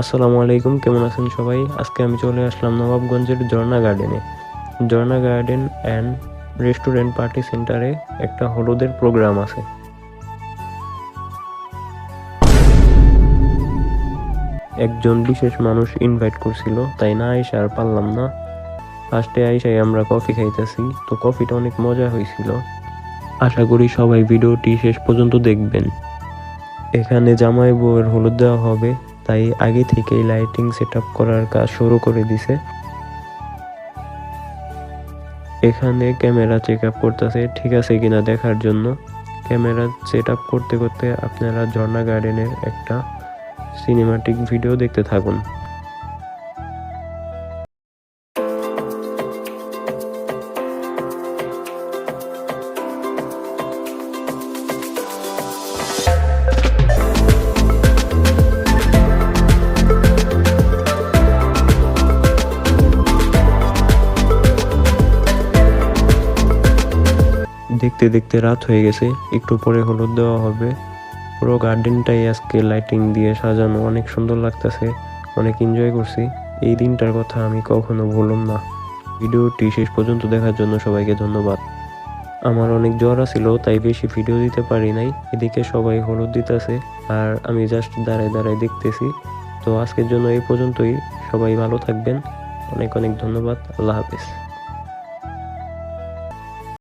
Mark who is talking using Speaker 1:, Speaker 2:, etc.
Speaker 1: আসসালামু আলাইকুম, কেমন আছেন সবাই? আজকে আমি চলে আসলাম নবাবগঞ্জের ঝর্ণা গার্ডেনে Jharna garden and restaurant party সেন্টারে একটা হলুদের প্রোগ্রাম আছে। একজন বিশেষ মানুষ ইনভাইট করছিল, তাই না এসে আর পারলাম না। ফার্স্টে আইসাই আমরা কফি খাইতেছি, তো কফিটা অনেক মজা হয়েছিল। আশা করি সবাই ভিডিওটি শেষ পর্যন্ত দেখবেন। এখানে জামাই বউয়ের হলুদ দেওয়া হবে। তাই আগে থেকেই লাইটিং সেট করার কাজ শুরু করে দিছে। এখানে ক্যামেরা চেক আপ করতেছে, ঠিক আছে কিনা দেখার জন্য। ক্যামেরা সেট করতে করতে আপনারা ঝর্ণা গার্ডেনের একটা সিনেমাটিক ভিডিও দেখতে থাকুন। দেখতে দেখতে রাত হয়ে গেছে। একটু পরে হলুদ দেওয়া হবে। পুরো গার্ডেনটাই আজকে লাইটিং দিয়ে সাজানো। অনেক সুন্দর লাগতেছে। অনেক এনজয় করছি। এই দিনটার কথা আমি কখনো ভুললাম না। ভিডিওটি শেষ পর্যন্ত দেখার জন্য সবাইকে ধন্যবাদ। আমার অনেক জ্বর আছিল, তাই বেশি ভিডিও দিতে পারি নাই। এদিকে সবাই হলুদ দিতেছে। আর আমি জাস্ট দাঁড়ায় দাঁড়ায় দেখতেছি। তো আজকের জন্য এই পর্যন্তই। সবাই ভালো থাকবেন। অনেক অনেক ধন্যবাদ। আল্লাহ হাফিজ।